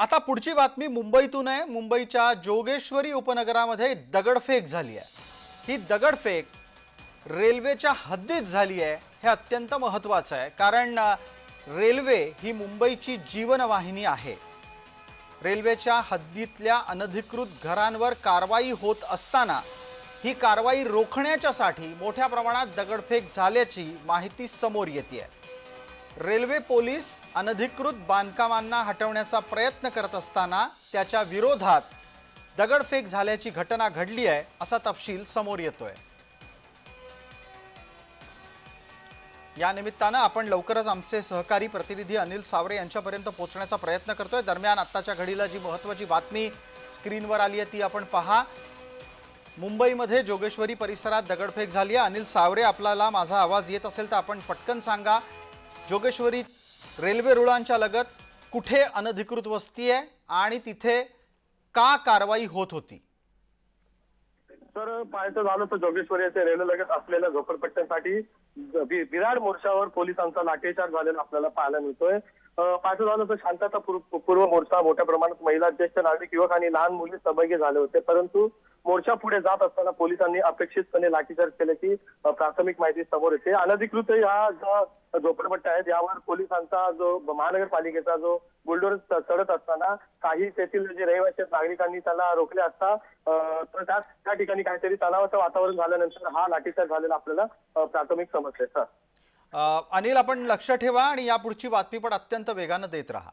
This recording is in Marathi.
आता पुढची बातमी मुंबईतून आहे. मुंबईच्या जोगेश्वरी उपनगरामध्ये दगडफेक झाली आहे. ही दगडफेक रेल्वेच्या हद्दीत झाली आहे हे अत्यंत महत्त्वाचं आहे. कारण रेल्वे ही मुंबईची जीवनवाहिनी आहे. रेल्वेच्या हद्दीतल्या अनधिकृत घरांवर कारवाई होत असताना ही कारवाई रोखण्याच्यासाठी मोठ्या प्रमाणात दगडफेक झाल्याची माहिती समोर येते आहे रेल्वे पोलीस अनधिकृत बांधकामांना हटवण्याचा प्रयत्न करत असताना त्याच्या विरोधात दगडफेक झाल्याची घटना घडली आहे असा तपशील समोर येतोय. या निमित्तानं आपण लवकरच आमचे सहकारी प्रतिनिधी अनिल सावरे यांच्यापर्यंत पोहोचण्याचा प्रयत्न करतोय. दरम्यान आत्ताच्या घडीला जी महत्त्वाची बातमी स्क्रीनवर आली आहे ती आपण पहा. मुंबईमध्ये जोगेश्वरी परिसरात दगडफेक झाली आहे. अनिल सावरे आपल्याला माझा आवाज येत असेल तर आपण पटकन सांगा. जोगेश्वरी रेल्वे रुळांच्या लगत कुठे अनधिकृत वस्ती आहे आणि तिथे का कारवाई होत होती? तर पाहायचं झालं तर जोगेश्वरी येथे रेल्वे लगत असलेल्या झोपडपट्ट्यांसाठी विराड मोर्चावर पोलिसांचा लाठीचार झालेला आपल्याला पाहायला मिळतोय. पाहायचं झालं तर शांतता पूर्व मोर्चा मोठ्या प्रमाणात महिला ज्येष्ठ नागरिक युवक आणि लहान मुली सहभागी झाले होते. परंतु मोर्चा पुढे जात असताना पोलिसांनी अपेक्षितपणे लाठीचार्ज केल्याची प्राथमिक माहिती समोर येते. अनधिकृत हा झोपडपट्ट्या आहेत. यावर पोलिसांचा जो महानगरपालिकेचा जो बुलडोर चढत असताना काही तेथील जे रहिवासी नागरिकांनी त्याला रोखले असता तर त्या त्या ठिकाणी काहीतरी तणावाचं वातावरण झाल्यानंतर हा लाठीचार झालेला आपल्याला प्राथमिक समजले सर. अनिल आपण लक्ष ठेवा आणि यापुढची बातमी पण अत्यंत वेगानं देत राहा.